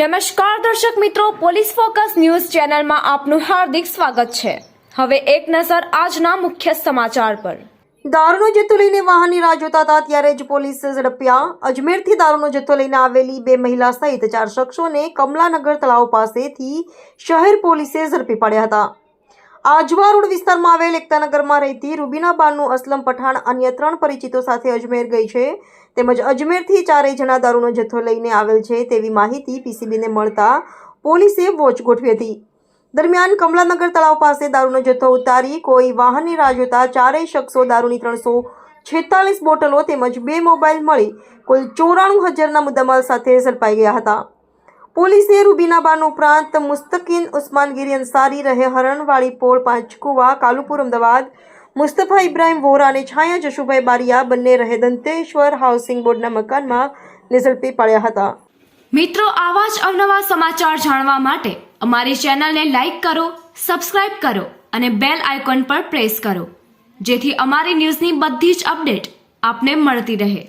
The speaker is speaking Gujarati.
નમસ્કાર દર્શક મિત્રો, પોલીસ ફોકસ ન્યૂઝ ચેનલમાં આપનું હાર્દિક સ્વાગત છે. હવે એક નજર આજના મુખ્ય સમાચાર પર. દારૂનો જથ્થો લઈને વાહનની રાહ જોતા હતા, ત્યારે જ પોલીસે ઝડપ્યા. અજમેરથી દારૂનો જથ્થો લઈને આવેલી બે મહિલા સહિત ચાર શખ્સોને કમલાનગર તળાવ પાસેથી શહેર પોલીસે ઝડપી પાડ્યા હતા. આજવા રોડ વિસ્તારમાં આવેલ એકતાનગરમાં રહેતી રૂબીના બાનુ અસલમ પઠાણ અન્ય ત્રણ પરિચિતો સાથે અજમેર ગઈ છે. તેમજ અજમેરથી ચારેય જણા દારૂનો જથ્થો લઈને આવેલ છે તેવી માહિતી પીસીબીને મળતા પોલીસે વોચ ગોઠવી હતી. દરમિયાન કમલાનગર તળાવ પાસે દારૂનો જથ્થો ઉતારી કોઈ વાહનની રાહ જોતા ચારેય શખ્સો દારૂની ત્રણસો છેતાલીસ બોટલો તેમજ બે મોબાઈલ મળી કુલ ચોરાણું હજારના મુદ્દામાલ સાથે ઝડપાઈ ગયા હતા. પોલીસે રૂબીના બાન ઉપરાંત મુસ્તકીન ઉસ્માનગીરી અંસારી રહે હરણવાળી પોળ પાંચકુવા કાલુપુર અમદાવાદ. મુસ્તફા ઇબ્રાહિમ વોરા અને છાયા જશુભાઈ બારિયા બંને રહે દંતેશ્વર હાઉસિંગ બોર્ડના મકાનમાં નિઝડપી પાડ્યા હતા. મિત્રો, આવા જ અવનવા સમાચાર જાણવા માટે અમારી ચેનલને લાઇક કરો, સબસ્ક્રાઇબ કરો અને બેલ આઇકોન પર પ્રેસ કરો, જેથી અમારી ન્યૂઝની બધી જ અપડેટ આપને મળતી રહે.